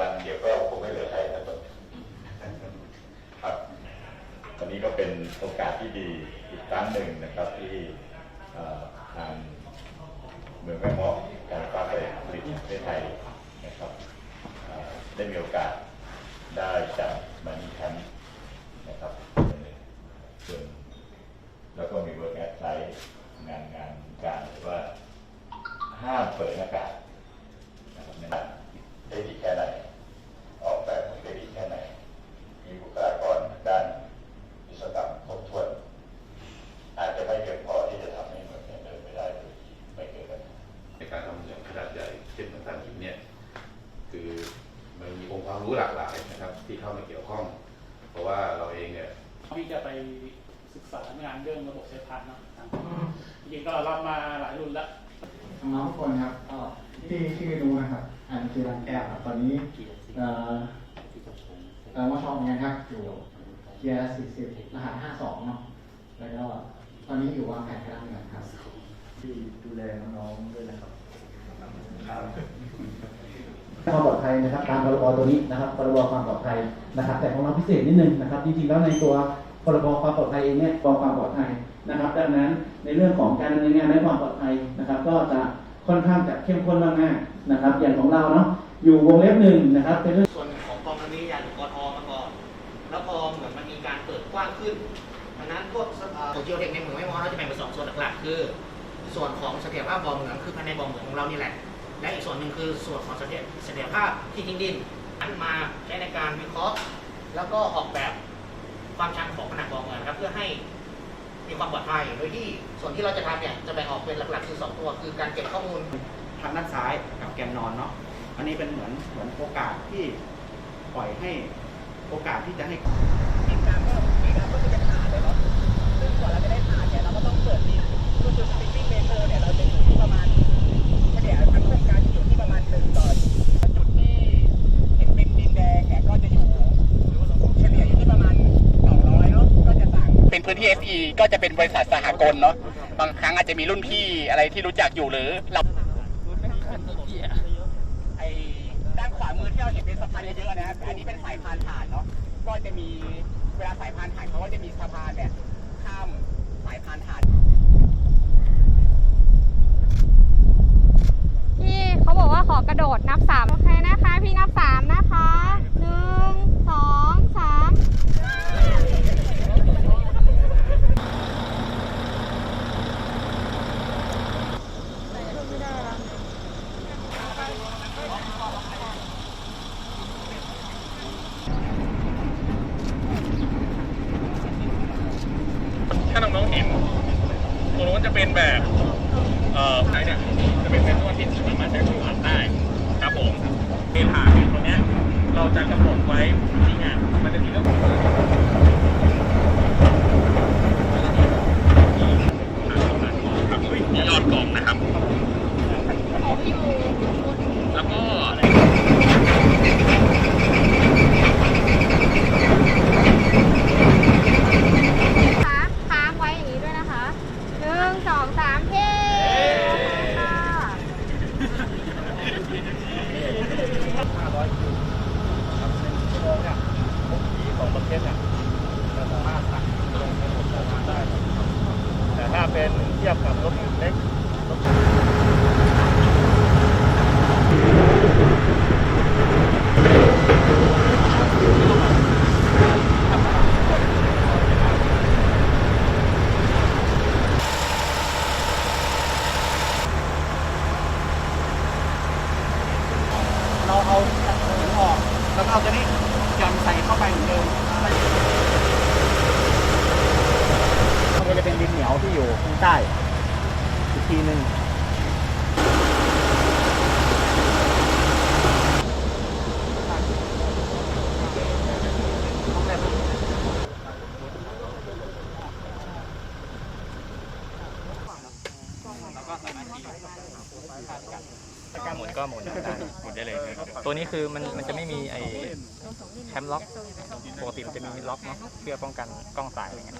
วันเดียวก็คงไม่เหลือใครนะต้วครับวันนี้ก็เป็นโอกาสที่ดีอีกครั้งหนึ่งนะครับที่ทางเมืองแม่หมอะการฟ้าไปผลิตประเทศไทยนะครับเอ่อได้มีโอกาสได้จัดมันนี่แคมป์นะครับส่วนแล้วก็มีเวิร์กแอดไซต์งานงานการว่าห้ามเปิดหน้ากาก นะครับในด้านได้ดีแค่ไหน ออกแบบได้ดีแค่ไหน มีบุคลากรด้านวิศวกรรมครบถ้วน อาจจะไม่เพียงพอที่จะทำให้เหมือนเดิมไม่ได้โดยที่ไม่เกิดปัญหา ในการทำอย่างขนาดใหญ่เช่นต่างๆหินเนี่ยคือมันมีองค์ความรู้หลากหลายนะครับ ที่เข้ามาเกี่ยวข้อง เพราะว่าเราเองเนี่ยที่จะไปศึกษางานเรื่องระบบใช้พันเนาะจริงๆก็รับมาหลายรุ่นแล้วน้องๆทุกคนครับก็ที่ชื่อนูนะครับอันคือรันแก้วครับตอนนี้เอ่อเอ่อมชเหมือนกันครับอยู่เทียร์สี่สิบรหัสห้าสองเนาะแล้วก็ตอนนี้อยู่วางแผนการเงินครับที่ดูแลน้องๆด้วยนะครับค ความปลอดภัยนะครับตามพรบตัวนี้นะครับพรบความปลอดภัยนะครับ แต่ของเราพิเศษนิดนึงนะครับจริงๆแล้วในตัวพรบความปลอดภัยเองเนี่ยกองความปลอดภัยนะครับ ดังนั้นในเรื่องของการดำเนินงานในความปลอดภัยนะครับ ก็จะค่อนข้างจะเข้มข้นมากๆนะครับ อย่างของเราเนาะอยู่วงเล็บหนึ่งนะครับเป็นเรื่องส่วนของกองทัพนิยายหรือกทมาก่อนแล้วพอเหมือนมันมีการเปิดกว้างขึ้นดังนั้นพวกโซเชียลเทคในเมืองไม่มอเราจะแบ่งเป็นสองส่วนหลักๆคือ ส่วนของเสถียรภาพบ่อเหมืองคือภายในบ่อเหมืองของเรานี่แหละ และอีกส่วนหนึ่งคือส่วนของเสถียรเสถียรภาพที่ทิ้งดินอันมาใช้ในการวิเคราะห์ แล้วก็ออกแบบความชันของผนังบ่อเหมืองครับเพื่อให้มีความปลอดภัย โดยที่ส่วนที่เราจะทำเนี่ยจะแบ่งออกเป็นหลักๆคือสองตัว คือการเก็บข้อมูลทางด้านซ้ายกับแกนนอนเนาะอันนี้เป็นเหมือนเหมือนโอกาสที่ปล่อยให้โอกาสที่จะให้ ต่างเป็นพื้นที่ SE ก็จะเป็นบริษัทสหกรณ์เนาะบางครั้งอาจจะมีรุ่นพี่อะไรที่รู้จักอยู่หรือเราไอ้ด้านขวามือที่เราเห็นเป็นสะพานเยอะๆนะครับอันนี้เป็นสายพานผ่านเนาะก็จะมีเวลาสายพานผ่านเขาก็จะมีสะพานเนี่ยข้ามสายพานผ่านพี่เขาบอกว่าขอกระโดดนับสามโอเคนะคะ พี่นับสามนะคะหนึ่งสองสาม ถ้าน้องๆเห็นตรง นู้นจะเป็นแบบ เอ่อไหนเนี่ย จะเป็นเส้นนวที่สามารถใช้มืออัดได้ครับผมเวลาเนี่ยตรงเนี้ยเราจะกำหนดไว้ที่งานมันจะมีเรื่องของครับมียอดกล่องนะครับ แล้วก็ นะคะค้างไว้อย่างนี้ด้วยนะคะหนึ่งสองสามเท่ค่ะ แต่ถ้า เป็นเทียบกับรถเล็ก เราเอาหินออก แล้วก็เอาตัวนี้หย่อนใส่เข้าไปเหมือนเดิม มันจะเป็นดินเหนียวที่อยู่ข้าง ใต้อีกทีหนึ่งกล้าหมุนก็หมุนได้หมุนได้เลยตัวนี้คือมันมันจะไม่มีไอ้แคมล็อกปกติมันจะมีล็อกเนาะเพื่อป้องกันกล้องสายอะไรเงี้ย